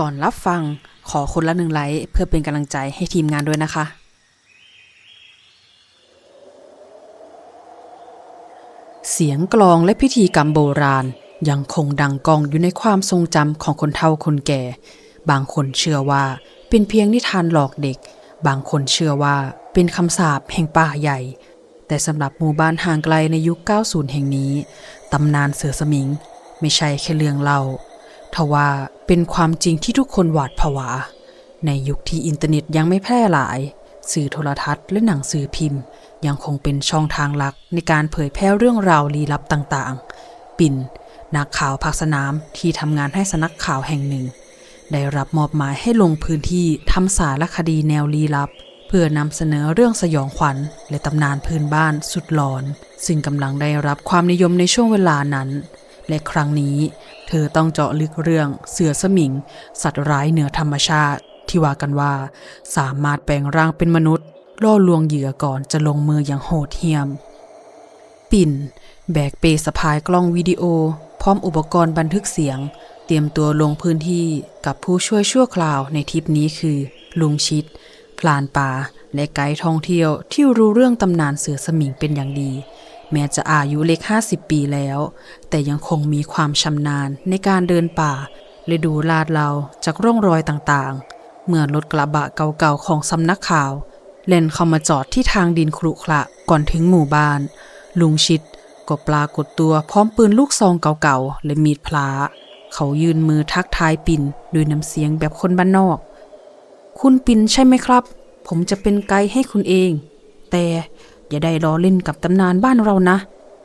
ก่อนรับฟังขอคนละหนึ่งไลค์เพื่อเป็นกำลังใจให้ทีมงานด้วยนะคะ เสียงกลองและพิธีกรรมโบราณ ยังคงดังกองอยู่ในความทรงจำของคนเฒ่าคนแก่ บางคนเชื่อว่าเป็นเพียงนิทานหลอกเด็ก บางคนเชื่อว่าเป็นคำสาปแห่งป่าใหญ่ แต่สำหรับหมู่บ้านห่างไกลในยุค 90 แห่งนี้ ตำนานเสือสมิง ไม่ใช่แค่เรื่องเล่า ทว่าเป็นความจริงที่ทุกคนหวาดผวา ในยุคที่อินเทอร์เน็ตยังไม่แพร่หลาย สื่อโทรทัศน์และหนังสือพิมพ์ ยังคงเป็นช่องทางหลักในการเผยแพร่เรื่องราวลี้ลับต่างๆ ปิ่น นักข่าวภาคสนามที่ทำงานให้สนักข่าวแห่งหนึ่ง ได้รับมอบหมายให้ลงพื้นที่ทำสารคดีแนวลี้ลับ เพื่อนำเสนอเรื่องสยองขวัญ และตำนานพื้นบ้านสุดหลอน ซึ่งกำลังได้รับความนิยมในช่วงเวลานั้น และครั้งนี้ เธอต้องเจาะลึกเรื่องเสือสมิง สัตว์ร้ายเหนือธรรมชาติที่ว่ากันว่า สามารถแปลงร่างเป็นมนุษย์ ล่อลวงเหยื่อก่อนจะลงมืออย่างโหดเหี้ยม ปิ่น แบกเปสะพายกล้องวิดีโอ พร้อมอุปกรณ์บันทึกเสียง เตรียมตัวลงพื้นที่กับผู้ช่วยชั่วคราวในทริปนี้คือ ลุงชิดพลานป่าและไกด์ท่องเที่ยวที่รู้เรื่องตำนานเสือสมิงเป็นอย่างดี แม้จะอายุเล็ก 50 ปีแล้ว แต่ยังคงมีความชำนาญในการเดินป่าและดูลาดเราจากร่องรอยต่างๆ เมื่อรถกระบะเก่าๆของสำนักข่าว เล่นเข้ามาจอดที่ทางดินครุขระก่อนถึงหมู่บ้าน ลุงชิดก็ปรากฏตัวพร้อมปืนลูกซองเก่าๆ และมีดพลา เขายืนมือทักทายปิ่นด้วยน้ำเสียงแบบคนบ้านนอก คุณปิ่นใช่ไหมครับ ผมจะเป็นไกด์ให้คุณเอง แต่ อย่าได้ล้อเล่นกับตำนานบ้านเรานะ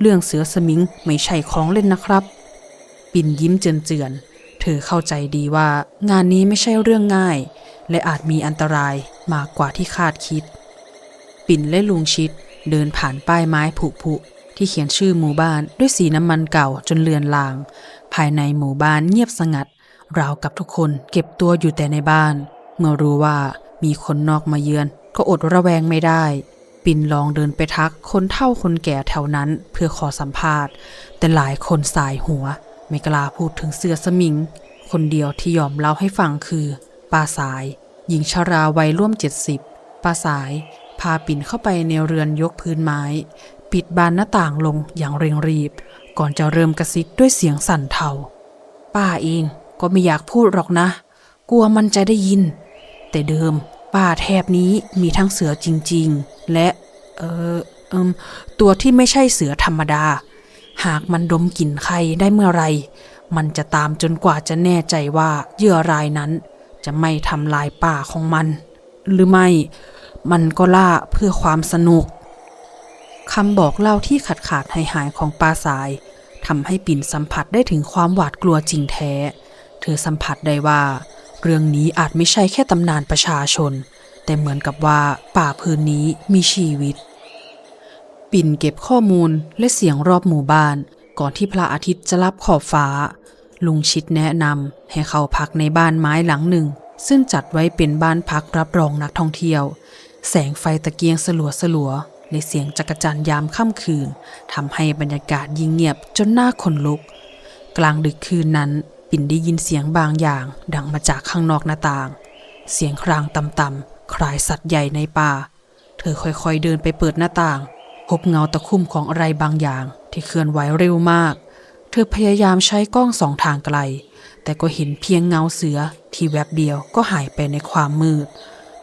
เรื่องเสือสมิงไม่ใช่ของเล่นนะครับ ปิ่นยิ้มเจือนๆเธอเข้าใจดีว่างานนี้ไม่ใช่เรื่องง่าย และอาจมีอันตรายมากกว่าที่คาดคิด ปิ่นและลุงชิดเดินผ่านป้ายไม้ผุผุที่เขียนชื่อหมู่บ้านด้วยสีน้ำมันเก่าจนเลือนลาง ภายในหมู่บ้านเงียบสงัด ราวกับทุกคนเก็บตัวอยู่แต่ในบ้าน เมื่อรู้ว่ามีคนนอกมาเยือนก็อดระแวงไม่ได้ ปินลองเดินไปทักคนเฒ่าคนแก่แถวนั้นเพื่อขอสัมภาษณ์ แต่หลายคนสายหัว ไม่กล้าพูดถึงเสือสมิง คนเดียวที่ยอมเล่าให้ฟังคือป้าสาย หญิงชราวัยร่วม70ป้าสาย พาปิ่นเข้าไปในเรือนยกพื้นไม้ ปิดบานหน้าต่างลงอย่างเร่งรีบ ก่อนจะเริ่มกระซิบด้วยเสียงสั่นเทาป้าเองก็ไม่อยากพูดหรอกนะ กลัวมันจะได้ยิน แต่เดิม ป่าแถบนี้มีทั้งเสือจริง ๆ และ เออเอิมตัวที่ไม่ใช่เสือธรรมดา หากมันดมกลิ่นใครได้เมื่อไร มันจะตามจนกว่าจะแน่ใจว่าเหยื่อรายนั้น จะไม่ทำลายป่าของมัน หรือไม่ มันก็ล่าเพื่อความสนุกคำบอกเล่าที่ขาดขาดหายหายของป้าสายทำให้ปิ่นสัมผัสได้ถึงความหวาดกลัวจริงแท้ เธอสัมผัสได้ว่า เรื่องนี้อาจไม่ใช่แค่ตำนานประชาชน แต่เหมือนกับว่าป่าพื้นนี้มีชีวิต ปิ่นเก็บข้อมูลและเสียงรอบหมู่บ้าน ก่อนที่พระอาทิตย์จะลับขอบฟ้า ลุงชิดแนะนำให้เขาพักในบ้านไม้หลังหนึ่ง ซึ่งจัดไว้เป็นบ้านพักรับรองนักท่องเที่ยว แสงไฟตะเกียงสลัวสลัวๆและเสียงจักรจันยามค่ำคืนทำให้บรรยากาศยิ่งเงียบจนหน้าขนลุก กลางดึกคืนนั้น ปิ่นได้ยินเสียงบางอย่างดังมาจากข้างนอกหน้าต่าง เสียงครางต่ำๆคล้ายสัตว์ใหญ่ในป่า เธอค่อยๆเดินไปเปิดหน้าต่าง พบเงาตะคุ่มของอะไรบางอย่างที่เคลื่อนไหวเร็วมาก เธอพยายามใช้กล้องสองทางไกล แต่ก็เห็นเพียงเงาเสือที่แวบเดียวก็หายไปในความมืด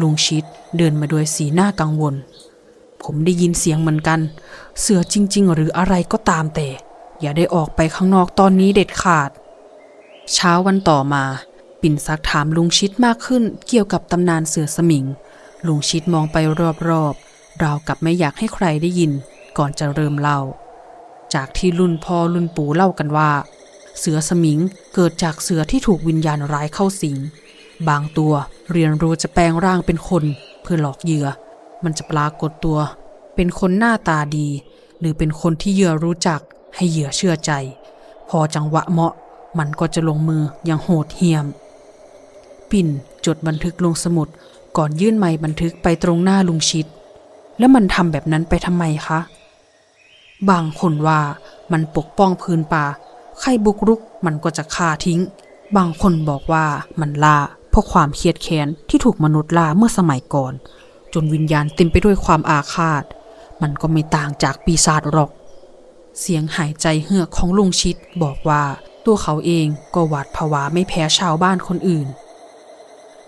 ลุงชิดเดินมาด้วยสีหน้ากังวล ผมได้ยินเสียงเหมือนกัน เสือจริง ๆ หรืออะไรก็ตามแต่ อย่าได้ออกไปข้างนอกตอนนี้เด็ดขาด เช้าวันต่อมา ปิ่นซักถามลุงชิดมากขึ้นเกี่ยวกับตำนานเสือสมิง ลุงชิดมองไปรอบๆราวกับไม่อยากให้ใครได้ยิน ก่อนจะเริ่มเล่า จากที่รุ่นพ่อรุ่นปู่เล่ากันว่า เสือสมิงเกิดจากเสือที่ถูกวิญญาณร้ายเข้าสิง บางตัวเรียนรู้จะแปลงร่างเป็นคน เพื่อหลอกเหยื่อ มันจะปรากฏตัว เป็นคนหน้าตาดี หรือเป็นคนที่เหยื่อรู้จักให้เหยื่อเชื่อใจ พอจังหวะเหมาะ มันก็จะลงมืออย่างโหดเหี้ยม ปิ่นจดบันทึกลงสมุดก่อนยื่นไม้บันทึกไปตรงหน้าลุงชิด แล้วมันทำแบบนั้นไปทำไมคะ บางคนว่ามันปกป้องพื้นป่า ใครบุกรุกมันก็จะฆ่าทิ้ง บางคนบอกว่ามันล่าเพราะความเครียดแค้นที่ถูกมนุษย์ล่าเมื่อสมัยก่อน จนวิญญาณเต็มไปด้วยความอาฆาต มันก็ไม่ต่างจากปีศาจหรอก เสียงหายใจเฮือกของลุงชิดบอกว่า ตัวเขาเองก็หวาดผวาไม่แพ้ชาวบ้านคนอื่น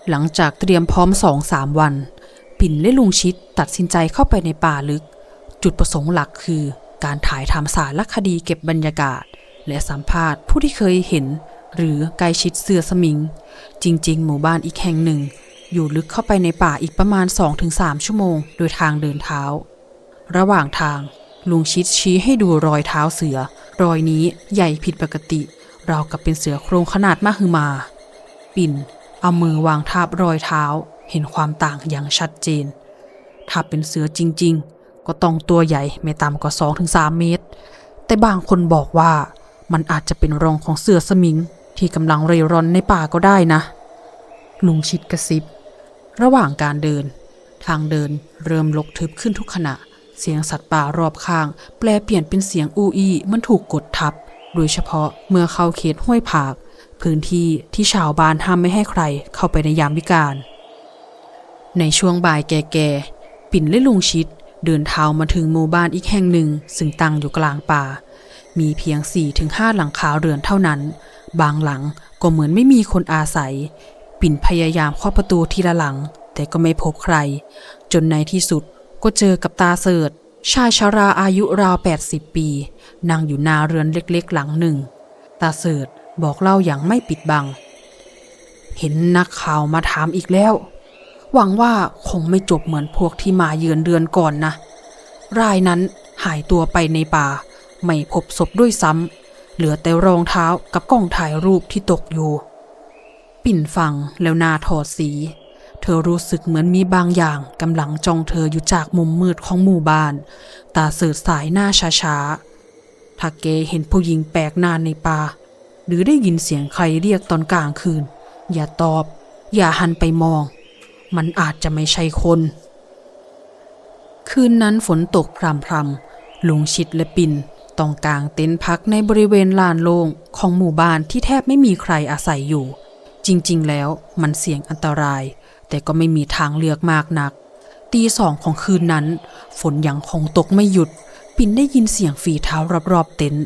หลังจากเตรียมพร้อมสองสามวัน ปิ่นและลุงชิดตัดสินใจเข้าไปในป่าลึก จุดประสงค์หลักคือ การถ่ายทำสารคดีเก็บบรรยากาศ และสัมภาษณ์ผู้ที่เคยเห็น หรือใกล้ชิดเสือสมิง จริง ๆ หมู่บ้านอีกแห่งหนึ่ง อยู่ลึกเข้าไปในป่าอีกประมาณ 2-3 ชั่วโมง โดยทางเดินเท้า ระหว่างทางลุงชิดชี้ให้ดูรอยเท้าเสือ รอยนี้ใหญ่ผิดปกติ ราวกับเป็นเสือโครงขนาดมหึมา ปิ่น เอามือวางทาบรอยเท้า เห็นความต่างอย่างชัดเจน ถ้าเป็นเสือจริง ๆ ก็ต้องตัวใหญ่ไม่ต่ำกว่า2-3เมตร แต่บางคนบอกว่ามันอาจจะเป็นรองของเสือสมิงที่กำลังเร่ร่อนในป่าก็ได้นะ ลุงชิดกระซิบ ระหว่างการเดิน ทางเดินเริ่มลกทึบขึ้นทุกขณะ เสียงสัตว์ป่ารอบข้าง แปลเปลี่ยนเป็นเสียงอูอีมันถูกกดทับ โดยเฉพาะเมื่อเข้าเขตห้วยผาก พื้นที่ที่ชาวบ้านห้ามไม่ให้ใครเข้าไปในยามวิกาล ในช่วงบ่ายแก่ๆ ปิ่นและลุงชิดเดินเท้ามาถึงหมู่บ้านอีกแห่งหนึ่ง ซึ่งตั้งอยู่กลางป่า มีเพียง4-5หลังคาเรือนเท่านั้น บางหลังก็เหมือนไม่มีคนอาศัย ปิ่นพยายามเคาะประตูทีละหลัง แต่ก็ไม่พบใคร จนในที่สุดก็เจอกับตาเสิร์ต ชายชาราอายุราว 80 ปี นั่งอยู่หน้าเรือนเล็กๆ หลังหนึ่ง ตาเสิร์ตบอกเล่าอย่างไม่ปิดบัง เห็นนักข่าวมาถามอีกแล้ว หวังว่าคงไม่จบเหมือนพวกที่มาเยือนเดือนก่อนนะ รายนั้นหายตัวไปในป่า ไม่พบศพด้วยซ้ำ เหลือแต่รองเท้ากับกล้องถ่ายรูปที่ตกอยู่ ปิ่นฟังแล้วนาถอดสี เธอรู้สึกเหมือนมีบางอย่างกำลังจ้องเธออยู่จากมุมมืดของหมู่บ้าน ตาเสือสายหน้าช้าๆถ้าเกเห็นผู้หญิงแปลกหน้าในป่า หรือได้ยินเสียงใครเรียกตอนกลางคืน อย่าตอบ อย่าหันไปมอง มันอาจจะไม่ใช่คน คืนนั้นฝนตกพรำพรำๆลุงชิดและปินต้องกางเต็นท์พักในบริเวณลานโล่งของหมู่บ้านที่แทบไม่มีใครอาศัยอยู่ จริงๆ แล้วมันเสี่ยงอันตราย แต่ก็ไม่มีทางเลือกมากนัก ตีสองของคืนนั้น ฝนยังคงตกไม่หยุด ปินได้ยินเสียงฝีเท้ารอบๆเต็นท์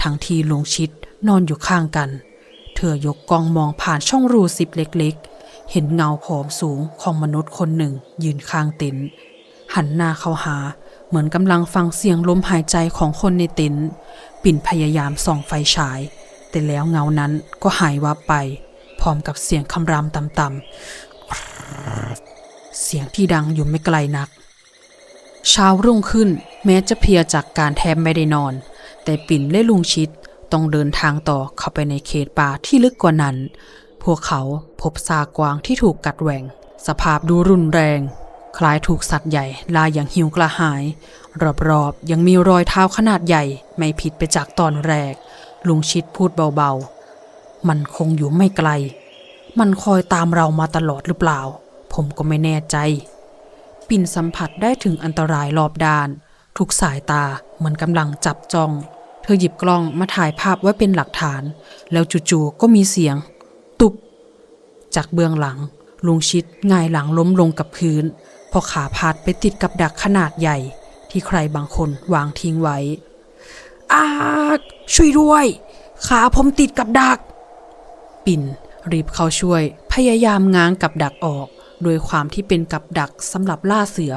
ทั้งที่ลุงชิดนอนอยู่ข้างกัน เธอยกกองมองผ่านช่องรูสิบเล็กๆ เห็นเงาผอมสูงของมนุษย์คนหนึ่ง ยืนข้างเต็นท์หันหน้าเข้าหา เหมือนกำลังฟังเสียงลมหายใจของคนในเต็นท์ปิ่นพยายามส่องไฟฉาย แต่แล้วเงานั้นก็หายวับไป พร้อมกับเสียงคำรามต่ำๆ เสียงที่ดังอยู่ไม่ไกลนัก เช้ารุ่งขึ้นแม้จะเพียจากการแทบไม่ได้นอน แต่ปิ่นและลุงชิดต้องเดินทางต่อเข้าไปในเขตป่าที่ลึกกว่านั้น พวกเขาพบซากกวางที่ถูกกัดแหว่ง สภาพดูรุนแรง คล้ายถูกสัตว์ใหญ่ลายอย่างหิวกระหาย รอบๆยังมีรอยเท้าขนาดใหญ่ไม่ผิดไปจากตอนแรก ลุงชิดพูดเบาๆ มันคงอยู่ไม่ไกล มันคอยตามเรามาตลอดหรือเปล่า ผมก็ไม่แน่ใจ ปิ่นสัมผัสได้ถึงอันตรายรอบด้าน ทุกสายตาเหมือนกำลังจับจ้อง เธอหยิบกล้องมาถ่ายภาพไว้เป็นหลักฐาน แล้วจู่ๆก็มีเสียง ตุบจากเบื้องหลัง ลุงชิดง่ายหลังล้มลงกับพื้นเพอขาพาดไปติดกับดักขนาดใหญ่ ที่ใครบางคนวางทิ้งไว้อาช่วยด้วย ขาผมติดกับดัก ปิ่นรีบเข้าช่วยพยายามง้างกับดักออก โดยความที่เป็นกับดักสำหรับล่าเสือ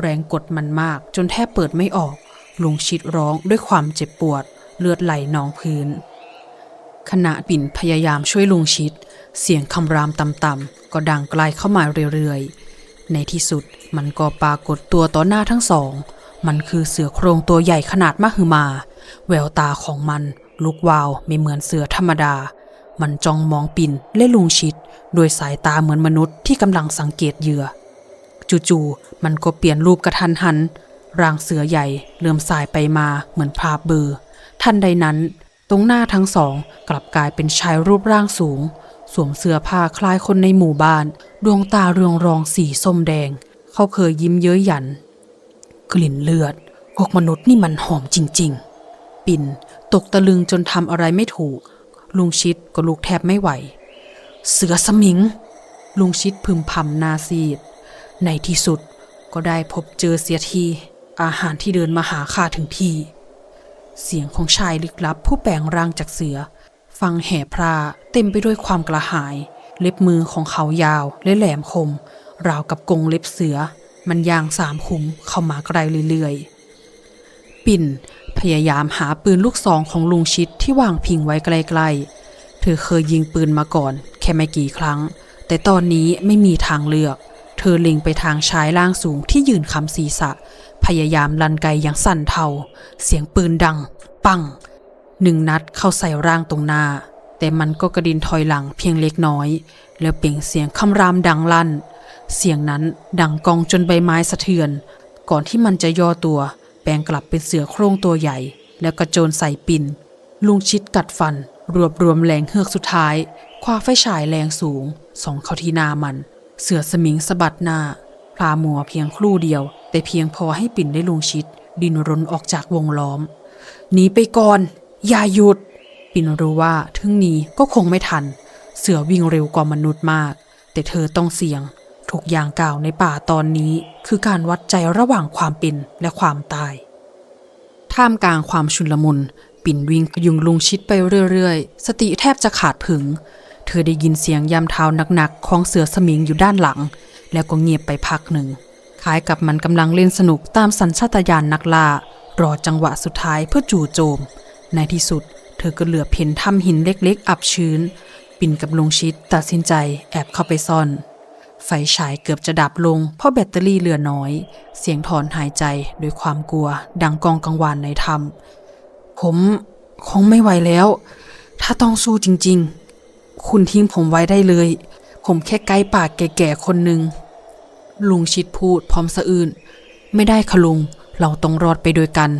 แรงกดมันมากจนแทบเปิดไม่ออกลุงชิดร้องด้วยความเจ็บปวด เลือดไหลนองพื้น ขณะปิ่นพยายามช่วยลุงชิด เสียงคำรามต่ำๆก็ดังไกลเข้ามาเรื่อยๆ ในที่สุดมันก็ปรากฏตัวต่อหน้าทั้งสอง มันคือเสือโครงตัวใหญ่ขนาดมหึมา แววตาของมันลุกวาวไม่เหมือนเสือธรรมดา มันจ้องมองปิ่นและลุงชิด โดยสายตาเหมือนมนุษย์ที่กำลังสังเกตเหยื่อ จู่ๆมันก็เปลี่ยนรูปกระทันหัน ร่างเสือใหญ่เริ่มสายไปมาเหมือนพาบเบอร์ทันใดนั้น ตรงหน้าทั้งสองกลับกลายเป็นชายรูปร่างสูง สวมเสื้อผ้าคล้ายคนในหมู่บ้าน ดวงตาเรืองรองสีส้มแดง เขาเคยยิ้มเย้ยหยัน กลิ่นเลือดพวกมนุษย์นี่มันหอมจริง ๆ ปิ่นตกตะลึงจนทำอะไรไม่ถูก ลุงชิดก็ลุกแทบไม่ไหว เสือสมิง ลุงชิดพึมพำนาซีด ในที่สุดก็ได้พบเจอเสียที อาหารที่เดินมาหาข้าถึงที่ เสียงของชายลึกลับผู้แปลงร่างจากเสือ ฟังแห่พราเต็มไปด้วยความกระหาย เล็บมือของเขายาวและแหลมคม ราวกับกรงเล็บเสือ มันยางสามขุมเข้ามาไกลเรื่อยๆ ปิ่น พยายามหาปืนลูกซองของลุงชิดที่วางพิงไว้ใกลๆ เธอเคยยิงปืนมาก่อน แค่ไม่กี่ครั้ง แต่ตอนนี้ไม่มีทางเลือก เธอเล็งไปทางชายล่างสูงที่ยืนคำศีรษะ พยายามลันไกอย่างสั่นเทา เสียงปืนดัง ปัง หนึ่งนัดเข้าใส่ร่างตรงหน้า แต่มันก็กระดินถอยหลังเพียงเล็กน้อย แล้วเปล่งเสียงคำรามดังลั่น เสียงนั้นดังกองจนใบไม้สะเทือน ก่อนที่มันจะย่อตัว แปลงกลับเป็นเสือโคร่งตัวใหญ่ แล้วกระโจนใส่ปินลุงชิดกัดฟัน รวบรวมแรงเฮือกสุดท้าย คว้าไฟฉายแรงสูงส่องเข้าที่หน้ามัน เสือสมิงสะบัดหน้าพลามัวเพียงครู่เดียว แต่เพียงพอให้ปิ่นได้ลุงชิด ดินรนออกจากวงล้อมหนีไปก่อน อย่าหยุด ปิ่นรู้ว่าถึงนี้ก็คงไม่ทัน เสือวิ่งเร็วกว่ามนุษย์มาก แต่เธอต้องเสี่ยง ทุกอย่างกล่าวในป่าตอนนี้คือการวัดใจระหว่างความเป็นและความตาย ท่ามกลางความชุลมุน ปิ่นวิ่งพยุงลุงชิดไปเรื่อยๆ สติแทบจะขาดผึง เธอได้ยินเสียงยำเท้าหนักๆ ของเสือสมิงอยู่ด้านหลัง แล้วก็เงียบไปพักหนึ่ง คล้ายกับมันกำลังเล่นสนุกตามสัญชาตญาณนักล่ารอจังหวะสุดท้ายเพื่อจู่โจม ในที่สุด เธอก็เหลือเห็นถ้ำหินเล็กๆ อับชื้น ปิ่นกับลุงชิดตัดสินใจแอบเข้าไปซ่อน ไฟฉายเกือบจะดับลง เพราะแบตเตอรี่เหลือน้อย เสียงถอนหายใจด้วยความกลัว ดังกองกังวานในถ้ำผมคงไม่ไหวแล้ว ถ้าต้องสู้จริงๆ คุณทิ้งผมไว้ได้เลย ผมแค่ไกด์ปากแก่ๆคนหนึ่งลุงชิดพูดพร้อมสะอื้นไม่ได้ค่ะลุง เราต้องรอดไปโดยกัน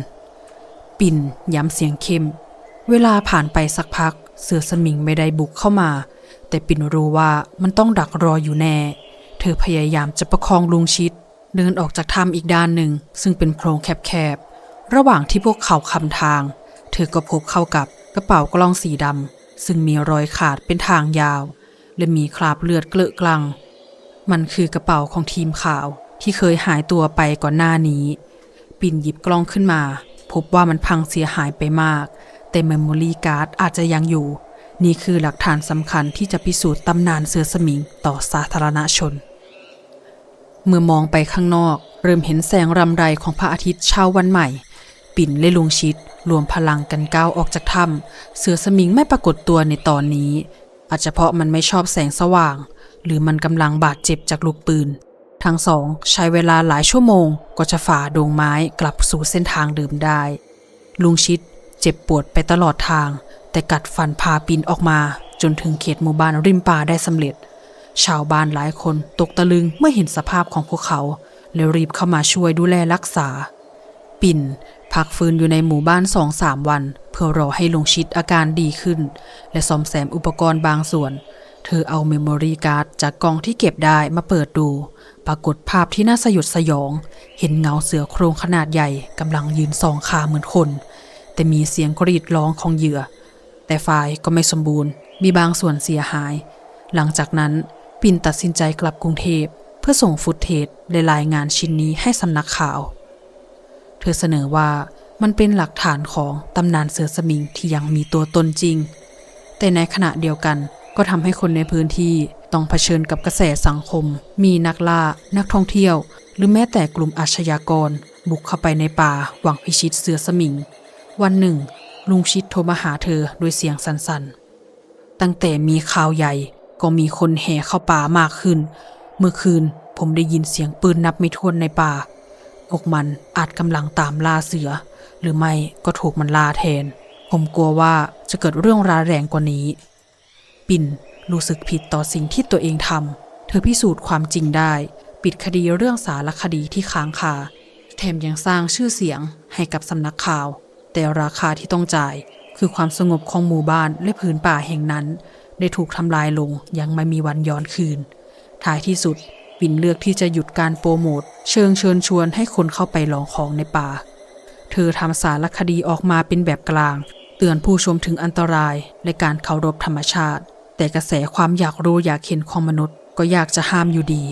ปิ่นย้ำเสียงเข้ม เวลาผ่านไปสักพัก เสือสมิงไม่ได้บุกเข้ามา แต่ปิ่นรู้ว่ามันต้องดักรออยู่แน่ เธอพยายามจะประคองลุงชิด เดินออกจากถ้ำอีกด้านหนึ่ง ซึ่งเป็นโพรงแคบๆ ระหว่างที่พวกเขาคำทาง เธอก็พบเข้ากับกระเป๋ากล้องสีดำซึ่งมีรอยขาดเป็นทางยาว และมีคราบเลือดเกลอะกลัง มันคือกระเป๋าของทีมข่าวที่เคยหายตัวไปก่อนหน้านี้ ปิ่นหยิบกล้องขึ้นมา พบว่ามันพังเสียหายไปมาก แต่เมมโมรี่การ์ดอาจจะยังอยู่ นี่คือหลักฐานสำคัญที่จะพิสูจน์ตำนานเสือสมิงต่อสาธารณชน เมื่อมองไปข้างนอก เริ่มเห็นแสงรำไรของพระอาทิตย์เช้าวันใหม่ ปิ่นและลุงชิด รวมพลังกันก้าวออกจากถ้ำเสือสมิงไม่ปรากฏตัวในตอนนี้ อาจจะเพราะมันไม่ชอบแสงสว่าง หรือมันกำลังบาดเจ็บจากลูกปืน ทั้งสองใช้เวลาหลายชั่วโมง ก็จะฝ่าดงไม้กลับสู่เส้นทางเดิมได้ ลุงชิดเจ็บปวดไปตลอดทาง แต่กัดฟันพาปินออกมา จนถึงเขตหมู่บ้านริมป่าได้สำเร็จ ชาวบ้านหลายคนตกตะลึงเมื่อเห็นสภาพของพวกเขา แล้วรีบเข้ามาช่วยดูแลรักษา ปิ่นพักฟื้นอยู่ในหมู่บ้านสองสามวัน เพื่อรอให้ลุงชิดอาการดีขึ้น และซ่อมแซมอุปกรณ์บางส่วน เธอเอาเมมโมรี่การ์ดจากกองที่เก็บได้มาเปิดดู ปรากฏภาพที่น่าสยดสยอง เห็นเงาเสือโครงขนาดใหญ่กำลังยืนสองขาเหมือนคน แต่มีเสียงกรีดร้องของเหยื่อ แต่ฝ่ายก็ไม่สมบูรณ์ มีบางส่วนเสียหาย หลังจากนั้น ปินตัดสินใจกลับกรุงเทพเพื่อส่งฟุตเทจและรายงานชิ้นนี้ให้สำนักข่าว เธอเสนอว่ามันเป็นหลักฐานของตำนานเสือสมิงที่ยังมีตัวตนจริง แต่ในขณะเดียวกันก็ทำให้คนในพื้นที่ต้องเผชิญกับกระแสสังคม มีนักล่า นักท่องเที่ยว หรือแม้แต่กลุ่มอาชญากร บุกเข้าไปในป่าหวังพิชิตเสือสมิง วันหนึ่ง ลุงชิดโทรมาหาเธอด้วยเสียงสั่นๆ ตั้งแต่มีข่าวใหญ่ ก็มีคนแห่เข้าป่ามากขึ้น เมื่อคืนผมได้ยินเสียงปืนนับไม่ถ้วนในป่า พวกมันอาจกำลังตามล่าเสือ หรือไม่ก็ถูกมันล่าแทน ผมกลัวว่าจะเกิดเรื่องร้ายแรงกว่านี้ ปิ่นรู้สึกผิดต่อสิ่งที่ตัวเองทำ เธอพิสูจน์ความจริงได้ ปิดคดีเรื่องสารคดีที่ค้างคา แถมยังสร้างชื่อเสียงให้กับสำนักข่าว แต่ราคาที่ต้องจ่ายคือความสงบของหมู่บ้านและพื้นป่าแห่งนั้น ได้ถูกทำลายลงยังไม่มีวันย้อนคืน ท้ายที่สุดวินเลือกที่จะหยุดการโปรโมท เชิงเชิญชวนให้คนเข้าไปลองของในป่า เธอทำสารคดีออกมาเป็นแบบกลาง เตือนผู้ชมถึงอันตรายในการเคารพธรรมชาติ แต่กระแสความอยากรู้อยากเห็นของมนุษย์ก็อยากจะห้ามอยู่ดี